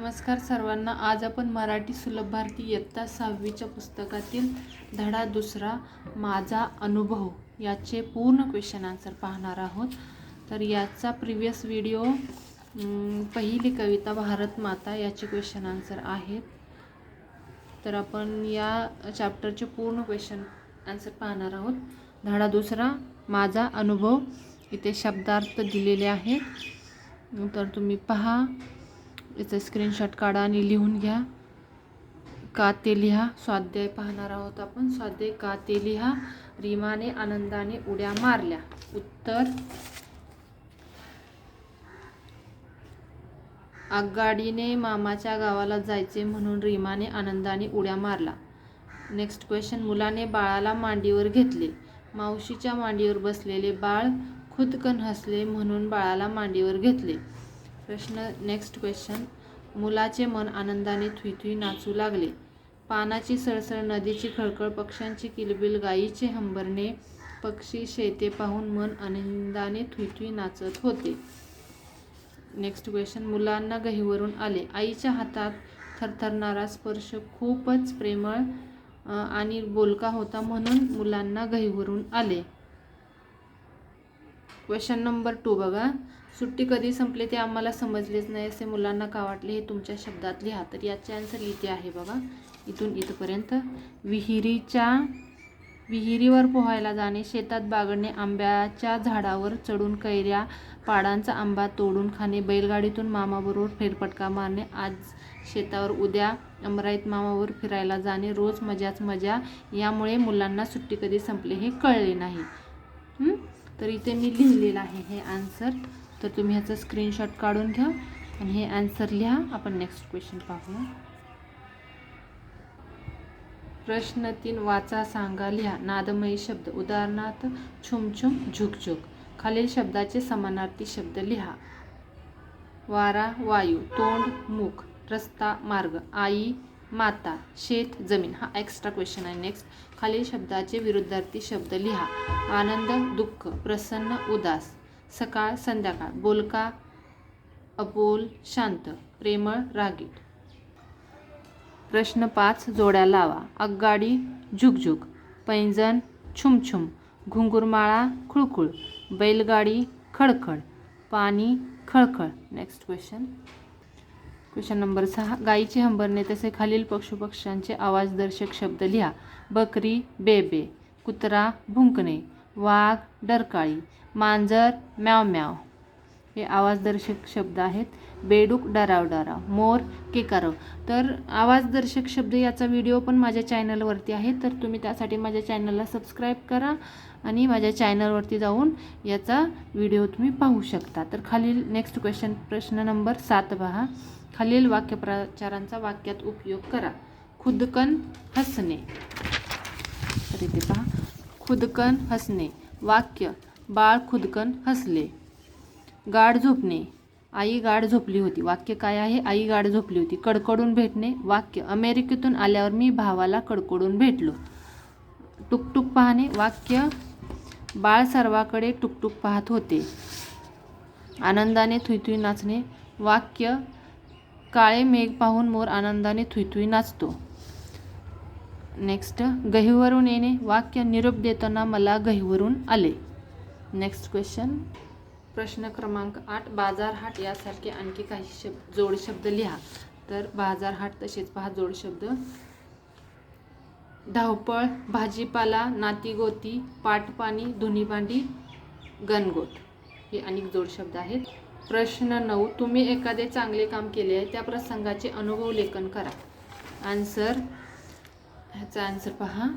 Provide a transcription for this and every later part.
नमस्कार सर्वांना. आज आपण मराठी सुलभ भारती इयत्ता सहावीच्या पुस्तकातील धडा दुसरा माझा अनुभव याचे पूर्ण क्वेश्चन आन्सर पाहणार आहोत. तर याचा प्रिव्हियस व्हिडिओ पहिली कविता भारत माता याचे क्वेश्चन आन्सर आहेत तर आपण या चॅप्टरचे पूर्ण क्वेश्चन आन्सर पाहणार आहोत. धडा दुसरा माझा अनुभव. इथे शब्दार्थ दिलेले आहेत तर तुम्ही पहा. याचा स्क्रीनशॉट काढा आणि लिहून घ्या. का ते लिहा? स्वाध्याय पाहणार आहोत आपण. स्वाध्याय का ते लिहा? रीमाने आनंदाने उड्या मारल्या. उत्तर आगगाडीने मामाच्या गावाला जायचे म्हणून रीमाने आनंदाने उड्या मारला नेक्स्ट क्वेश्चन मुलाने बाळाला मांडीवर घेतले. मावशीच्या मांडीवर बसलेले बाळ खुदकन हसले म्हणून बाळाला मांडीवर घेतले. प्रश्न नेक्स्ट क्वेश्चन मुलाचे मन आनंदाने थुईथुई नाचू लागले. पानाची सळसळ नदीची खळखळ पक्ष्यांची किलबिल गायीचे हंबरणे पक्षी शेते पाहून मन आनंदाने थुईथुई नाचत होते. नेक्स्ट क्वेश्चन मुलांना गहीवरून आले. आईच्या हातात थरथरणारा स्पर्श खूपच प्रेमळ आणि बोलका होता म्हणून मुलांना गहीवरून आले. क्वेश्चन नंबर टू बघा. सुट्टी कधी संपली ते आम्हाला समजलेच नाही असे मुलांना का वाटले? हे तुमच्या शब्दात लिहा. तर याचे आन्सर इथे आहे बघा. इथून इथपर्यंत. विहिरीच्या विहिरीवर पोहायला जाणे शेतात बागडणे आंब्याच्या झाडावर चढून कैऱ्या पाडांचा आंबा तोडून खाणे बैलगाडीतून मामाबरोबर फेरफटका मारणे आज शेतावर उद्या अमराईत मामावर फिरायला जाणे रोज मजाच मजा यामुळे मुलांना सुट्टी कधी संपली हे कळले नाही. तर इथे मी लिहिलेलं आहे हे आन्सर तर तुम्ही ह्याचा स्क्रीनशॉट काढून घ्या आणि हे आन्सर लिहा. आपण नेक्स्ट क्वेश्चन पाहूया प्रश्न तीन वाचा सांगा लिहा. नादमयी शब्द. उदाहरणार्थ छुमछुम झुकझुक खालील शब्दाचे समानार्थी शब्द लिहा. वारा वायू तोंड मुख रस्ता मार्ग आई माता शेत जमीन. हा एक्स्ट्रा क्वेश्चन आहे. नेक्स्ट खालील शब्दाचे विरुद्धार्थी शब्द लिहा. आनंद दुःख प्रसन्न उदास. सकाळ संध्याकाळ. बोलका अबोल शांत. प्रेमळ रागीट. प्रश्न पाच जोड्या लावा. आगगाडी झुकझुक पैंजण छुमछुम. घुंगुरमाळा खुळखुळ. बैलगाडी खडखड पाणी खळखळ. नेक्स्ट क्वेश्चन क्वेश्चन नंबर सहा. गायीचे हंबरणे तसे खालील पशुपक्ष्यांचे आवाजदर्शक शब्द लिहा. बकरी बेबे. कुत्रा भुंकणे. वाघ डरकाळी. मांजर म्याव म्याव. हे आवाजदर्शक शब्द आहेत. बेडूक डराव डराव. मोर केकारव तर आवाजदर्शक शब्द याचा व्हिडिओ पण माझ्या चॅनलवरती आहे. तर तुम्ही त्यासाठी माझ्या चॅनलला सबस्क्राईब करा आणि माझ्या चॅनलवरती जाऊन याचा व्हिडिओ तुम्ही पाहू शकता. तर खालील नेक्स्ट क्वेश्चन प्रश्न नंबर सात पहा. खालील वाक्यप्रचारांचा वाक्यात उपयोग करा. खुदकन हसणे. तर इथे पहा. खुदकन हसणे. वाक्य. बाळ खुदकन हसले. गाढ झोपणे. आई गाढ झोपली होती. वाक्य काय आहे? आई गाढ झोपली होती. कडकडून भेटणे. वाक्य अमेरिकेतून आल्यावर मी भावाला कडकडून भेटलो. टुकटुक पाहणे. वाक्य बाळ सर्वाकडे टुकटुक पाहत होते. आनंदाने थुईथुई नाचणे. वाक्य काळे मेघ पाहून मोर आनंदाने थुईथुई नाचतो. नेक्स्ट गहीवरून येणे. वाक्य निरोप देताना मला गहीवरून आले. नेक्स्ट क्वेश्चन प्रश्न क्रमांक आठ बाजारहाट यासारखे आणखी काही शब्द जोडशब्द लिहा. तर बाजारहाट तसेच पहा जोडशब्द धावपळ भाजीपाला नातीगोती पाटपाणी धुनीभांडी गणगोत. हे अनेक जोडशब्द आहेत. प्रश्न नऊ तुम्ही एखादे चांगले काम केले आहे त्या प्रसंगाचे अनुभव लेखन करा. आन्सर ह्याचा आन्सर पहा.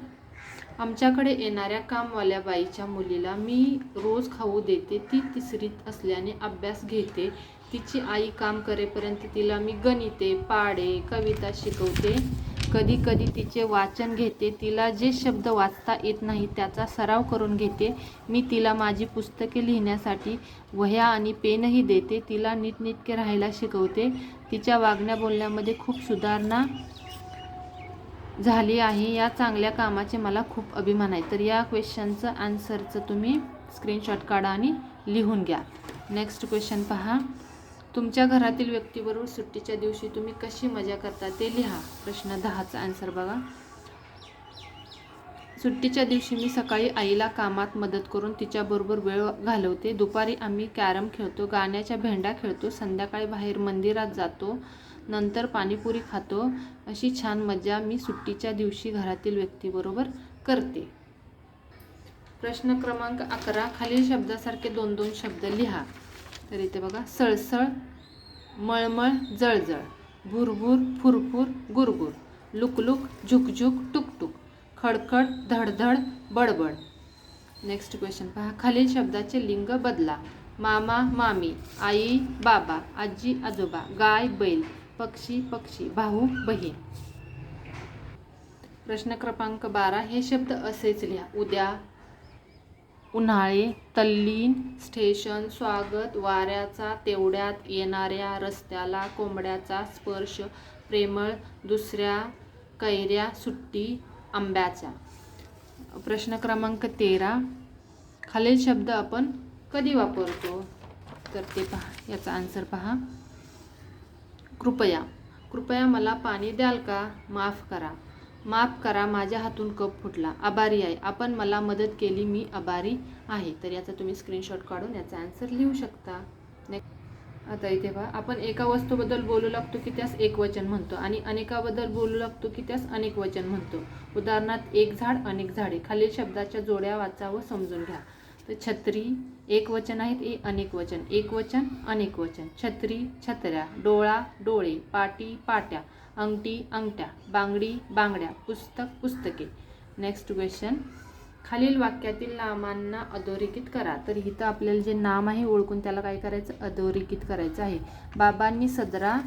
आमच्याकडे येणाऱ्या कामवाल्या बाईच्या मुलीला मी रोज खाऊ देते ती तिसरीत असल्याने अभ्यास घेते. तिची आई काम करेपर्यंत तिला मी गणिते पाडे कविता शिकवते. कधी कधी तिचे वाचन घेते तिला जे शब्द वाचता येत नाही त्याचा सराव करून घेते. मी तिला माझी पुस्तके लिहिण्यासाठी वह्या आणि पेनही देते तिला नीटनेटके राहायला शिकवते. तिच्या वागण्या बोलण्यामध्ये खूप सुधारणा झाली आहे. या चांगल्या कामाचे मला खूप अभिमान आहे. तर या क्वेश्चनचं आन्सरचं तुम्ही स्क्रीनशॉट काढा आणि लिहून घ्या. नेक्स्ट क्वेश्चन पहा. तुमच्या घरातील व्यक्तीबरोबर सुट्टीच्या दिवशी तुम्ही कशी मजा करता ते लिहा. प्रश्न दहाचा आन्सर बघा. सुट्टीच्या दिवशी मी सकाळी आईला कामात मदत करून तिच्याबरोबर वेळ घालवते. दुपारी आम्ही कॅरम खेळतो गाण्याच्या भेंड्या खेळतो संध्याकाळी बाहेर मंदिरात जातो. नंतर पाणीपुरी खातो. अशी छान मजा मी सुट्टीच्या दिवशी घरातील व्यक्तीबरोबर करते. प्रश्न क्रमांक अकरा खालील शब्दासारखे दोन दोन शब्द लिहा. तर इथे बघा सळसळ मळमळ जळजळ भुरभुर फुरफुर गुरगुर लुकलुक झुकझुक टुकटुक खडखड धडधड बडबड. नेक्स्ट क्वेश्चन पहा. खालील शब्दाचे लिंग बदला. मामा मामी आई बाबा आजी आजोबा गाय बैल पक्षी पक्षी भाऊ बहीण. प्रश्न क्रमांक बारा हे शब्द असेच लिहा. उद्या उन्हाळे तल्लीन स्टेशन स्वागत वाऱ्याचा तेवढ्यात येणाऱ्या रस्त्याला कोंबड्याचा स्पर्श प्रेमळ दुसऱ्या कैऱ्या सुट्टी आंब्याच्या प्रश्न क्रमांक तेरा खालील शब्द आपण कधी वापरतो? तर ते पहा याचा आन्सर पहा. कृपया कृपया मला पाणी द्याल का? माफ करा. माफ करा माझ्या हातून कप फुटला. आभारी आहे. आपण मला मदत केली मी आभारी आहे. तर याचा तुम्ही स्क्रीनशॉट काढून याचा आन्सर लिहू शकता. नेक्स्ट आता इथे पहा. आपण एका वस्तूबद्दल बोलू लागतो की त्यास एक वचन म्हणतो आणि अनेकाबद्दल बोलू लागतो की त्यास अनेक वचन म्हणतो. उदाहरणार्थ एक झाड अनेक झाडे. खालील शब्दाच्या जोड्या वाचा व समजून घ्या. तर छत्री एक वचन आहेत ए अनेक वचन. एक वचन अनेक वचन. छत्री छत्र्या डोळा डोळे पाटी पाट्या अंगठी अंगठ्या बांगडी बांगड्या पुस्तक पुस्तके. नेक्स्ट क्वेश्चन खालील वाक्यातील नामांना अधोरेखित करा. तर इथं आपल्याला जे नाम आहे ओळखून त्याला काय करायचं? अधोरेखित करायचं आहे. बाबांनी सदरा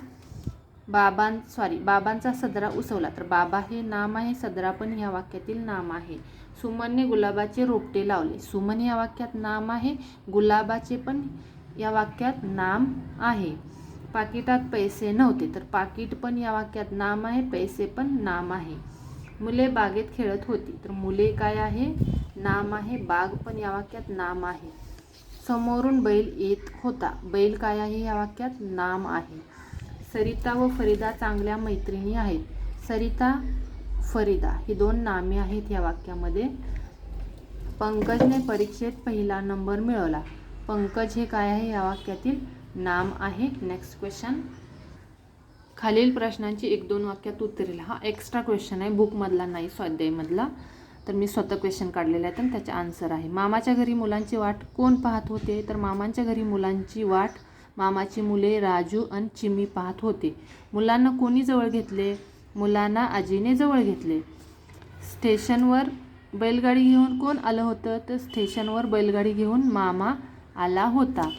बाबां सॉरी बाबांचा सदरा उसवला. तर बाबा हे नाम आहे सदरा पण ह्या वाक्यातील नाम आहे. सुमनने गुलाबाचे रोपटे लावले. सुमन या वाक्यात नाम आहे गुलाबाचे पण या वाक्यात नाम आहे. पाकिटात पैसे नव्हते तर पाकिट पण या वाक्यात नाम आहे पैसे पण नाम आहे. मुले बागेत खेळत होती तर मुले काय आहे? नाम आहे बाग पण या वाक्यात नाम आहे. समोरून बैल येत होता. बैल काय आहे? या वाक्यात नाम आहे. सरिता व फरीदा चांगल्या मैत्रिणी आहेत. सरिता फरीदा ही दोन नामे आहेत या वाक्यामध्ये. पंकजने परीक्षेत पहिला नंबर मिळवला. पंकज हे काय आहे या वाक्यातील? नाम आहे. नेक्स्ट क्वेश्चन खालील प्रश्नांची एक दोन वाक्यात उत्तरेल. हा एक्स्ट्रा क्वेश्चन आहे. बुकमधला नाही स्वाध्यायमधला तर मी स्वतः क्वेश्चन काढलेला आहे तर त्याचे आन्सर आहे. मामाच्या घरी मुलांची वाट कोण पाहत होते? तर मामांच्या घरी मुलांची वाट मामाची मुले राजू आणि चिमी पाहत होते. मुलांना कोणी जवळ घेतले? मुलांना आजीने जवळ घेतले. स्टेशनवर बैलगाडी घेऊन कोण आलं होतं? तर स्टेशनवर बैलगाडी घेऊन मामा आला होता.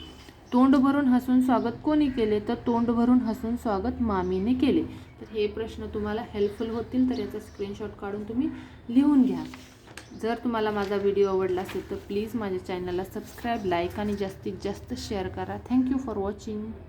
तोंड भरून हसून स्वागत कोणी केले? तर तोंड भरून हसून स्वागत मामीने केले. तर हे प्रश्न तुम्हाला हेल्पफुल होतील तर याचा स्क्रीनशॉट काढून तुम्ही लिहून घ्या. जर तुम्हाला माझा व्हिडिओ आवडला असेल तर प्लीज माझ्या चॅनलला सबस्क्राईब लाईक आणि जास्तीत जास्त शेअर करा. Thank you for watching